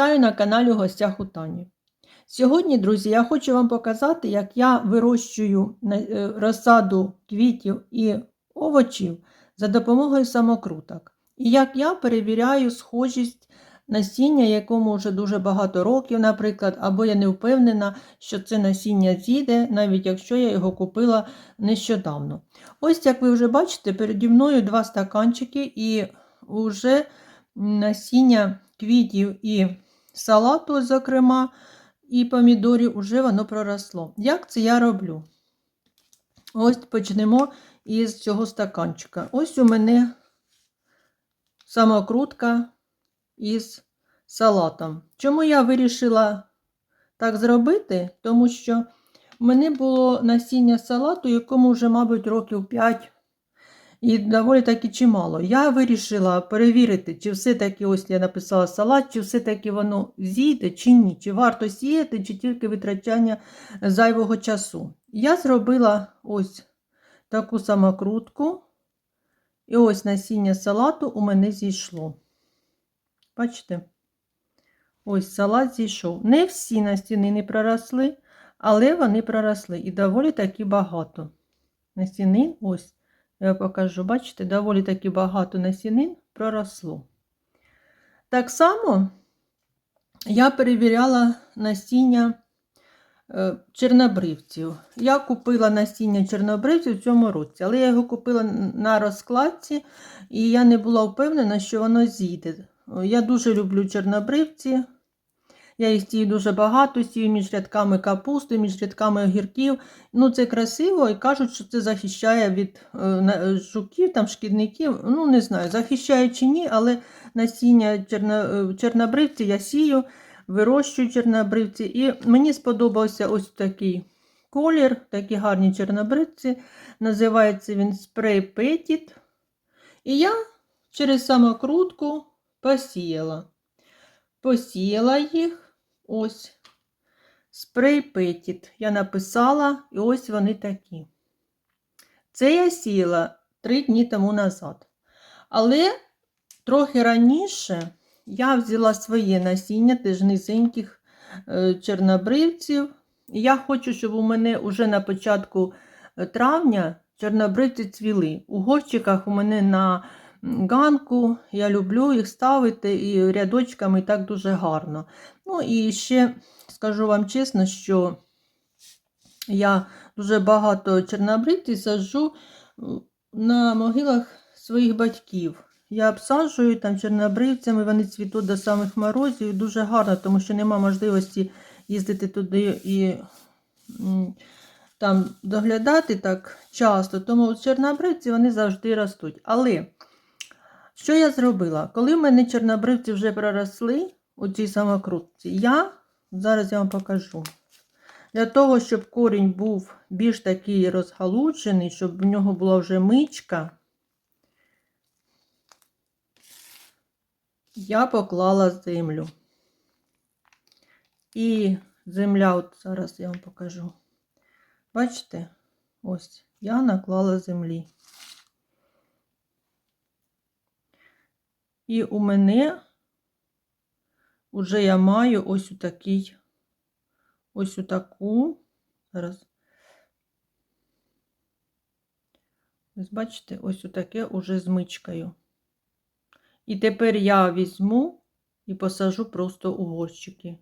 Вітаю на каналі гостях у Тані. Сьогодні, друзі, я хочу вам показати, як я вирощую е, розсаду квітів і овочів за допомогою самокруток. І як я перевіряю схожість насіння, якому вже дуже багато років, наприклад, або я не впевнена, що це насіння зійде, навіть якщо я його купила нещодавно. Ось, як ви вже бачите, переді мною два стаканчики і вже насіння квітів і салату, зокрема, і помідорів, уже воно проросло. Як це я роблю? Ось почнемо із цього стаканчика. Ось у мене самокрутка із салатом. Чому я вирішила так зробити? Тому що в мене було насіння салату, якому вже, мабуть, років 5 і доволі таки чимало. Я вирішила перевірити, чи все-таки ось я написала салат, чи все-таки воно зійде, чи ні, чи варто сіяти, чи тільки витрачання зайвого часу. Я зробила ось таку самокрутку, і ось насіння салату у мене зійшло. Бачите? Ось салат зійшов. Не всі насінини проросли, але вони проросли і доволі таки багато. Насінин, ось. Я покажу, бачите, доволі таки багато насінин проросло. Так само я перевіряла насіння е, чорнобривців. Я купила насіння чорнобривців в цьому році, але я його купила на розкладці, і я не була впевнена, що воно зійде. Я дуже люблю чорнобривці. Я їх сію дуже багато, сію між рядками капусти, між рядками огірків. Ну, це красиво і кажуть, що це захищає від е, жуків, там, шкідників. Ну, не знаю, захищає чи ні, але насіння чорно, е, чорнобривці я сію, вирощую чорнобривці. І мені сподобався ось такий колір, такі гарні чорнобривці. Називається він спрей Петіт. І я через самокрутку посіяла. Посіяла їх. Ось. Спрей Петіт. Я написала, і ось вони такі. Це я сіяла три дні тому назад. Але трохи раніше я взяла своє насіння, теж низеньких е, чорнобривців. І я хочу, щоб у мене вже на початку е, травня чорнобривці цвіли. У горщиках у мене на ганку. Я люблю їх ставити і рядочками і так дуже гарно. Ну і ще скажу вам чесно, що я дуже багато чорнобривців саджу е, на могилах своїх батьків. Я обсаджую там чорнобривцями, вони цвітуть до самих морозів. Дуже гарно, тому що нема можливості їздити туди і там доглядати так часто. Тому чорнобривці вони завжди ростуть. Але що я зробила? Коли в мене чорнобривці вже проросли у цій самокрутці, я зараз я вам покажу. Для того, щоб корінь був більш такий розгалуджений, щоб в нього була вже мичка, я поклала землю. І земля, от зараз я вам покажу. Бачите? Ось, я наклала землі. І у мене вже я маю ось такий, ось у таку. Зараз. Ось бачите, ось таке уже з. І тепер я візьму і посажу просто у горщики.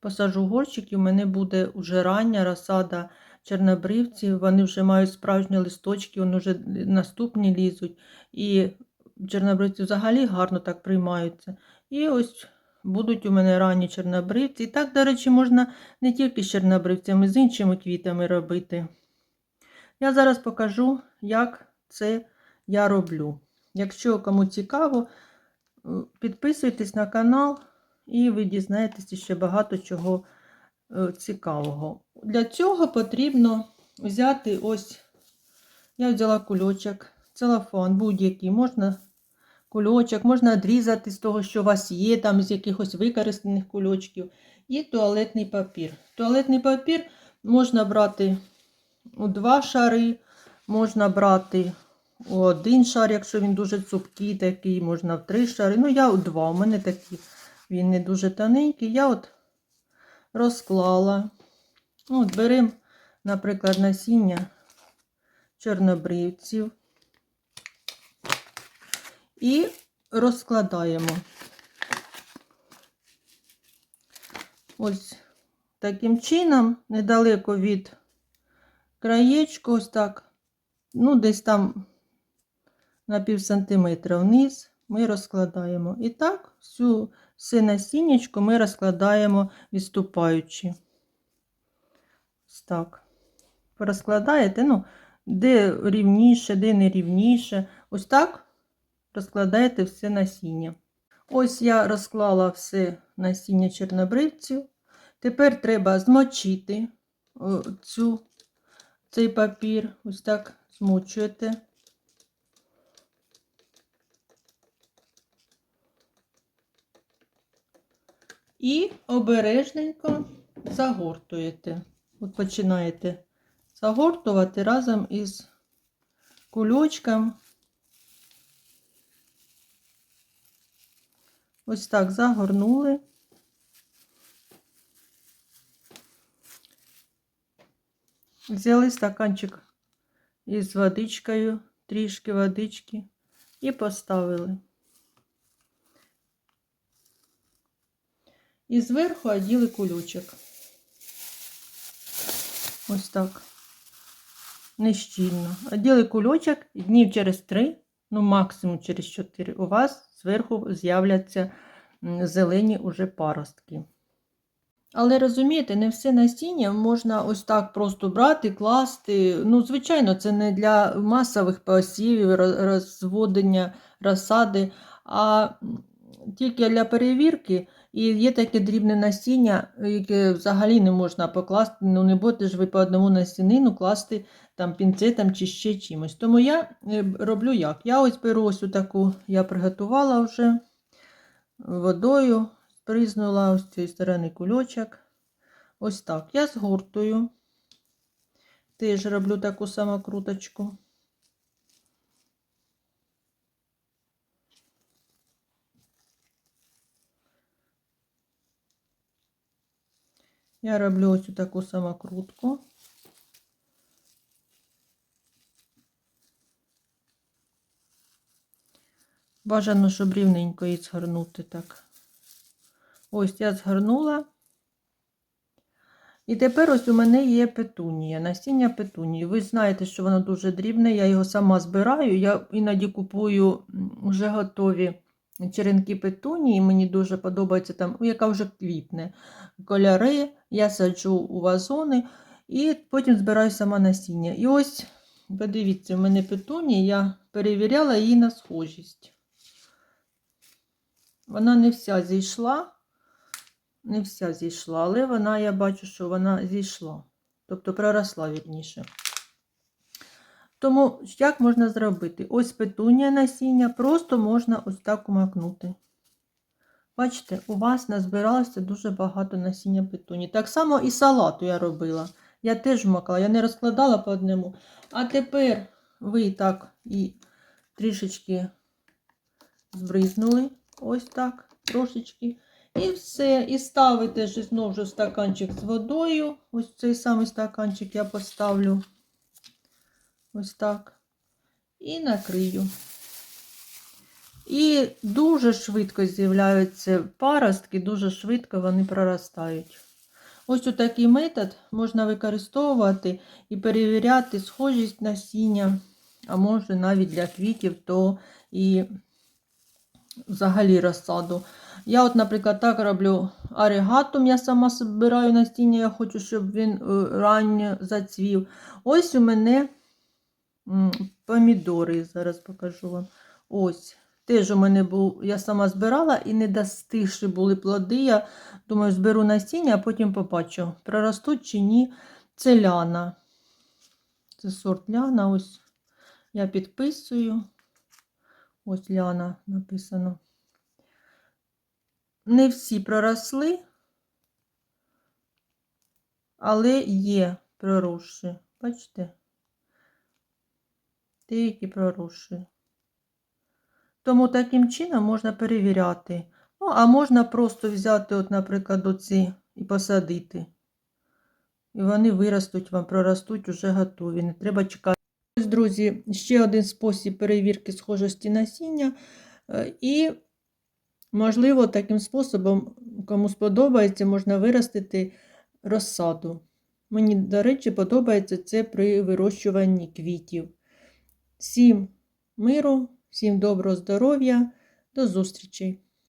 Посажу горщики, у мене буде вже рання розсада чорнобривців, вони вже мають справжні листочки, вони вже наступні лізуть. І чорнобривці взагалі гарно так приймаються. І ось будуть у мене ранні чорнобривці. І так, до речі, можна не тільки з чорнобривцями, з іншими квітами робити. Я зараз покажу, як це я роблю. Якщо кому цікаво, е, підписуйтесь на канал і ви дізнаєтеся ще багато чого е, цікавого. Для цього потрібно взяти ось, я взяла кульочок, целофан будь-який, можна кульочок, можна відрізати з того, що у вас є, там з якихось використаних кульочків, і туалетний папір. Туалетний папір можна брати у два шари, можна брати у один шар, якщо він дуже цупкий такий, можна в три шари. Ну, я у два, у мене такі він не дуже тоненький. Я от розклала. От беремо, наприклад, насіння чорнобривців і розкладаємо. Ось таким чином, недалеко від краєчку, ось так, ну, десь там на пів сантиметра вниз ми розкладаємо. І так, всю все насіннячко ми розкладаємо відступаючи. Ось так. Розкладаєте, ну, де рівніше, де не рівніше. Ось так розкладаєте все насіння. Ось я розклала все насіння чорнобривців. Тепер треба змочити о, цю, цей папір. Ось так змочуєте. І обережненько загортуєте. От починаєте загортувати разом із кульочком. Ось так загорнули. Взяли стаканчик із водичкою, трішки водички і поставили. І зверху оділи кульочок. Ось так. Нещільно. Оділи кульочок днів через три, ну максимум через чотири, у вас зверху з'являться зелені уже паростки. Але розумієте, не все насіння можна ось так просто брати, класти. Ну, звичайно, це не для масових посівів, розводення розсади, а тільки для перевірки. І є таке дрібне насіння, яке взагалі не можна покласти. Ну, не будете ж ви по одному насінину класти там пінцетом чи ще чимось. Тому я е, роблю як? Я ось беру ось таку, я приготувала вже водою, признула ось з цієї сторони кульочок. Ось так. Я згортую. Теж роблю таку самокруточку. Я роблю ось таку самокрутку. Бажано, щоб рівненько її згорнути так. Ось я згорнула. І тепер ось у мене є петунія, насіння петунії. Ви знаєте, що воно дуже дрібне, я його сама збираю. Я іноді купую вже готові черенки петунії. Мені дуже подобається там, ну, яка вже квітне. Кольори, я саджу у вазони і потім збираю сама насіння. І ось, подивіться, в мене петунія, я перевіряла її на схожість. Вона не вся зійшла, не вся зійшла, але вона, я бачу, що вона зійшла. Тобто проросла вірніше. Тому як можна зробити? Ось петунія насіння, просто можна ось так умакнути. Бачите, у вас назбиралося дуже багато насіння петуні. Так само і салату я робила. Я теж вмакала, я не розкладала по одному. А тепер ви так і трішечки збризнули. Ось так, трошечки. І все. І ставите ж знову ж стаканчик з водою. Ось цей самий стаканчик я поставлю. Ось так. І накрию. І дуже швидко з'являються паростки, дуже швидко вони проростають. Ось такий метод можна використовувати і перевіряти схожість насіння, а може навіть для квітів, то і взагалі розсаду. Я, от, наприклад, так роблю аригатум, я сама збираю насіння, я хочу, щоб він е, ранньо зацвів. Ось у мене помідори, зараз покажу вам. Ось. Теж у мене був, я сама збирала і не достигші були плоди. Я думаю, зберу насіння, а потім побачу, проростуть чи ні. Це ляна. Це сорт ляна. Ось я підписую. Ось ляна написано. Не всі проросли, але є проросші. Бачите? Деякі проросші. Тому таким чином можна перевіряти. Ну, а можна просто взяти, от, наприклад, оці і посадити. І вони виростуть вам, проростуть уже готові. Не треба чекати. Ось, друзі, ще один спосіб перевірки схожості насіння. Е, І, можливо, таким способом, кому сподобається, можна виростити розсаду. Мені, до речі, подобається це при вирощуванні квітів. Всім миру, всім доброго здоров'я, до зустрічей!